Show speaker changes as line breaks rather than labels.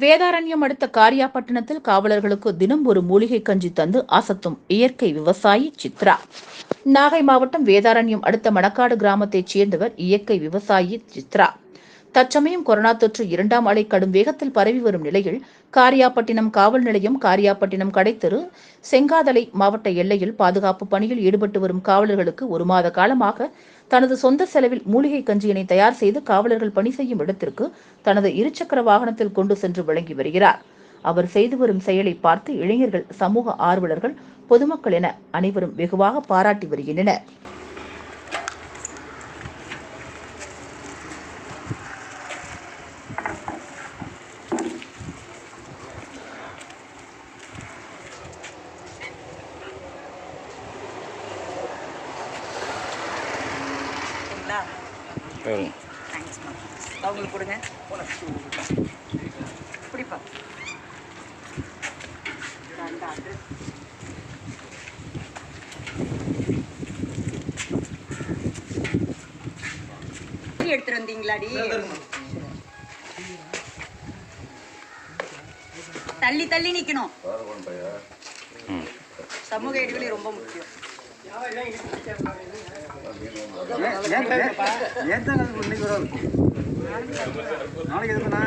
வேதாரண்யம் அடுத்த காரியாபட்டினத்தில் காவலர்களுக்கு தினம் ஒரு மூலிகை கஞ்சி தந்து அசத்தும் இயற்கை விவசாயி சித்ரா. நாகை மாவட்டம் வேதாரண்யம் அடுத்த மணக்காடு கிராமத்தைச் சேர்ந்தவர் இயற்கை விவசாயி சித்ரா. தற்சமயம் கொரோனா தொற்று இரண்டாம் அலை கடும் வேகத்தில் பரவி வரும் நிலையில் காரியாபட்டினம் காவல் நிலையம் காரியாபட்டினம் கடைத்தெரு செங்காதலை மாவட்ட எல்லையில் பாதுகாப்பு பணியில் ஈடுபட்டு வரும் காவலர்களுக்கு ஒரு மாத காலமாக தனது சொந்த செலவில் மூலிகை கஞ்சியினை தயார் செய்து காவலர்கள் பணி செய்யும் இடத்திற்கு தனது இருசக்கர வாகனத்தில் கொண்டு சென்று வழங்கி வருகிறார். அவர் செய்து வரும் செயலை பார்த்து இளைஞர்கள் சமூக ஆர்வலர்கள் பொதுமக்கள் என அனைவரும் வெகுவாக பாராட்டி வருகின்றனர்.
வரும்
தேங்க்ஸ்மா அவங்களுக்கு கொடுங்க. பிடிப்பா அந்த address. டீ எடுத்துட்டு வந்தீங்களாடி? தள்ளி தள்ளி நிக்கணும். சமூக இடைவெளி ரொம்ப முக்கியம்.
ஏன் தான் இன்னைக்கு வரும் நாளைக்கு எதுக்குண்ணா